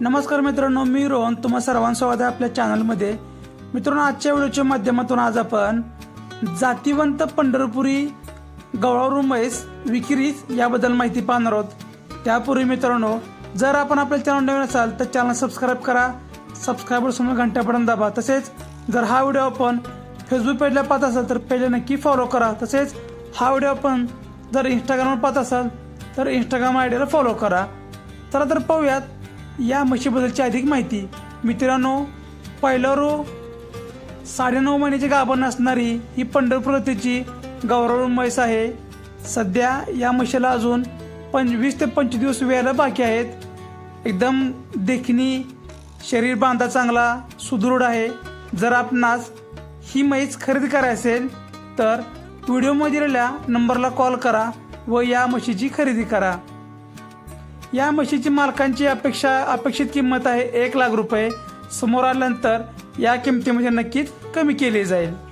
नमस्कार मित्रांनो मी रोहन. तुम्हा सर्वांचं स्वागत आहे आपल्या चॅनलमध्ये. मित्रांनो आजच्या व्हिडिओच्या माध्यमातून आज आपण जातीवंत पंढरपुरी गवळावरू म्हैस विक्रीस याबद्दल माहिती पाहणार आहोत. त्यापूर्वी मित्रांनो जर आपण आपल्या चॅनल नवीन असाल तर चॅनल सबस्क्राईब करा. सबस्क्राईबर समोर घंटा बटन दाबा. तसेच जर हा व्हिडिओ आपण फेसबुक पेजला पाहत असाल तर पेजला नक्की फॉलो करा. तसेच हा व्हिडिओ आपण जर इंस्टाग्रामवर पाहत असाल तर इंस्टाग्राम आय डीला फॉलो करा. चला तर पाहूयात. या म्हशीबद्दलची अधिक माहिती. मित्रांनो पहिला रो साडेनऊ महिन्याची गाभण असणारी ही पंढरपूर गौरव म्हैस आहे. सध्या या म्हशीला अजून पंचवीस ते पंचवीस दिवस व्यायला बाकी आहेत. एकदम देखणी शरीर बांधा चांगला सुदृढ आहे. जर आपणास ही म्हैस खरेदी करायची असेल तर व्हिडिओमध्ये दिलेल्या नंबरला कॉल करा व या म्हशीची खरेदी करा. या म्हशीची मालकांची अपेक्षा अपेक्षित किंमत आहे एक लाख रुपये. समोर आल्यानंतर या किमतीमध्ये नक्कीच कमी केली जाईल.